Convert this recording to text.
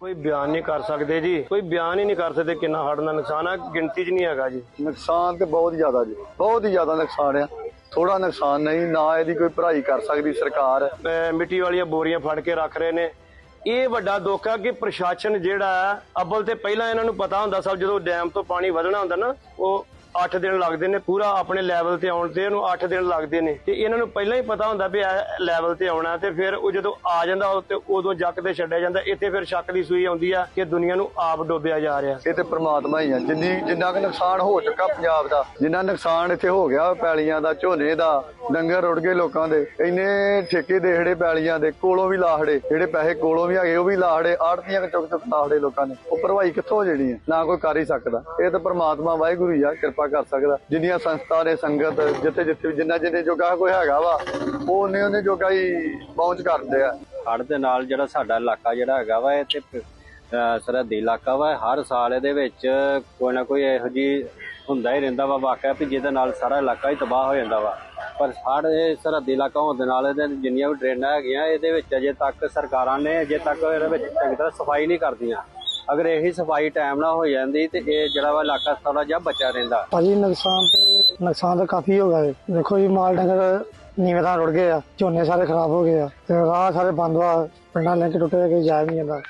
ਕੋਈ ਬਿਆਨ ਨਹੀਂ ਕਰ ਸਕਦੇ ਜੀ। ਕੋਈ ਬਿਆਨ ਹੀ ਨਹੀਂ ਕਰ ਸਕਦੇ ਕਿੰਨਾ ਹੜ੍ਹ ਦਾ ਨੁਕਸਾਨ ਆ। ਗਿਣਤੀ 'ਚ ਨਹੀਂ ਹੈਗਾ ਜੀ। ਨੁਕਸਾਨ ਤੇ ਬਹੁਤ ਜ਼ਿਆਦਾ ਜੀ। ਬਹੁਤ ਹੀ ਜ਼ਿਆਦਾ ਨੁਕਸਾਨ ਆ। ਥੋੜਾ ਨੁਕਸਾਨ ਨਹੀਂ ਨਾ ਇਹਦੀ ਕੋਈ ਭਰਾਈ ਕਰ ਸਕਦੀ ਸਰਕਾਰ। ਮਿੱਟੀ ਵਾਲੀਆਂ ਬੋਰੀਆਂ ਫੜ ਕੇ ਰੱਖ ਰਹੇ ਨੇ। ਇਹ ਵੱਡਾ ਦੁੱਖ ਆ ਕਿ ਪ੍ਰਸ਼ਾਸਨ ਜਿਹੜਾ ਹੈ, ਅਵਲ ਤੇ ਪਹਿਲਾਂ ਇਹਨਾਂ ਨੂੰ ਪਤਾ ਹੁੰਦਾ ਸਭ ਜਦੋਂ ਡੈਮ ਤੋਂ ਪਾਣੀ ਵਧਣਾ ਹੁੰਦਾ ਨਾ ਉਹ 8 ਦਿਨ ਲੱਗਦੇ ਨੇ, ਪੂਰਾ ਆਪਣੇ ਲੈਵਲ ਤੇ ਆਉਣ ਤੇ ਉਹਨੂੰ 8 ਦਿਨ ਲੱਗਦੇ ਨੇ। ਤੇ ਇਹਨਾਂ ਨੂੰ ਪਹਿਲਾਂ ਹੀ ਪਤਾ ਹੁੰਦਾ ਵੀ ਇਹ ਲੈਵਲ ਤੇ ਆਉਣਾ, ਤੇ ਫਿਰ ਉਹ ਜਦੋਂ ਆ ਜਾਂਦਾ ਉਹ ਤੇ ਉਦੋਂ ਜੱਕ ਤੇ ਛੱਡਿਆ ਜਾਂਦਾ। ਇੱਥੇ ਫਿਰ ਸ਼ੱਕ ਦੀ ਸੂਈ ਆਉਂਦੀ ਆ ਕਿ ਦੁਨੀਆ ਨੂੰ ਆਪ ਡੋਬਿਆ ਜਾ ਰਿਹਾ। ਇਹ ਤੇ ਪ੍ਰਮਾਤਮਾ ਹੀ ਆ। ਜਿੰਨੀ, ਜਿੰਨਾ ਕੁ ਨੁਕਸਾਨ ਹੋ ਚੁੱਕਾ ਪੰਜਾਬ ਦਾ, ਜਿੰਨਾ ਨੁਕਸਾਨ ਇੱਥੇ ਹੋ ਗਿਆ ਪੈਲੀਆਂ ਦਾ, ਝੋਨੇ ਦਾ, ਡੰਗਰ ਰੁੜ ਗਏ ਲੋਕਾਂ ਦੇ, ਇੰਨੇ ਠੇਕੇ ਦੇ ਜਿਹੜੇ ਪੈਲੀਆਂ ਦੇ, ਕੋਲੋਂ ਵੀ ਲਾਹੜੇ, ਜਿਹੜੇ ਪੈਸੇ ਕੋਲੋਂ ਵੀ ਹੈਗੇ, ਉਹ ਵੀ ਲਾਹੜੇ, ਆੜਤੀਆਂ ਚੁੱਕ ਚੁੱਕ ਲਾਹੜੇ ਲੋਕਾਂ ਨੇ। ਉਹ ਭਰਵਾਈ ਕਿੱਥੋਂ ਜਿਹੜੀ ਹੈ ਨਾ ਕੋਈ ਕਰ ਹੀ ਸਕਦਾ। ਇਹ ਤਾਂ ਪ੍ਰਮਾਤਮਾ ਵਾਹਿਗੁਰੂ ਹੀ ਆ, ਕਿਰਪਾ ਕਰ ਸਕਦਾ। ਜਿੰਨੀਆਂ ਸੰਸਥਾ ਨੇ ਸੰਗਤ ਜਿੱਥੇ ਜਿੱਥੇ ਜਿੰਨਾ ਜਿੰਨੇ ਜੋਗਾ ਕੋਈ ਹੈਗਾ ਵਾ, ਉਹ ਉਹਨੇ ਉਹਨੇ ਜੋਗਾ ਹੀ ਪਹੁੰਚ ਕਰਦੇ ਆ। ਹੜ੍ਹ ਦੇ ਨਾਲ ਜਿਹੜਾ ਸਾਡਾ ਇਲਾਕਾ ਜਿਹੜਾ ਹੈਗਾ ਵਾ, ਇਹ ਤੇ ਸਰਹੱਦੀ ਇਲਾਕਾ ਵਾ, ਹਰ ਸਾਲ ਇਹਦੇ ਵਿੱਚ ਕੋਈ ਨਾ ਕੋਈ ਇਹੋ ਜੀ ਹੁੰਦਾ ਹੀ ਰਹਿੰਦਾ ਵਾ, ਵਾਕਿਆ ਵੀ ਜਿਹਦੇ ਨਾਲ ਸਾਰਾ ਇਲਾਕਾ ਹੀ ਤਬਾਹ ਹੋ ਜਾਂਦਾ ਵਾ। ਪਰ ਹੜ੍ਹ ਇਹ ਸਰਹੱਦੀ ਇਲਾਕਾ ਹੋਣ ਦੇ ਨਾਲ ਇਹਦੇ ਜਿੰਨੀਆਂ ਵੀ ਡਰੇਨਾਂ ਹੈਗੀਆਂ, ਇਹਦੇ ਵਿੱਚ ਅਜੇ ਤੱਕ ਸਰਕਾਰਾਂ ਨੇ ਅਜੇ ਤੱਕ ਇਹਦੇ ਵਿੱਚ ਚੰਗੀ ਤਰ੍ਹਾਂ ਸਫ਼ਾਈ ਨਹੀਂ ਕਰਦੀਆਂ। ਅਗਰ ਇਹੀ ਸਫ਼ਾਈ ਟਾਈਮ ਨਾਲ ਹੋ ਜਾਂਦੀ ਤੇ ਇਹ ਜਿਹੜਾ ਵਾ ਇਲਾਕਾ ਥੋੜਾ ਜਿਹਾ ਬਚਿਆ ਰਹਿੰਦਾ। ਭਾਜੀ, ਨੁਕਸਾਨ ਤੇ ਨੁਕਸਾਨ ਤਾਂ ਕਾਫੀ ਹੋ ਗਿਆ ਹੈ ਦੇਖੋ ਜੀ, ਮਾਲ ਡੰਗਰ ਨੀਵੇਂ ਤਾਂ ਰੁੜ ਗਏ ਆ, ਝੋਨੇ ਸਾਰੇ ਖਰਾਬ ਹੋ ਗਏ ਆ, ਤੇ ਰਾਹ ਸਾਰੇ ਬੰਦ ਵਾ, ਪਿੰਡਾਂ ਲਿੰਕ ਟੁੱਟੇ ਗਏ ਜਾ ਨਹੀਂ ਜਾਂਦਾ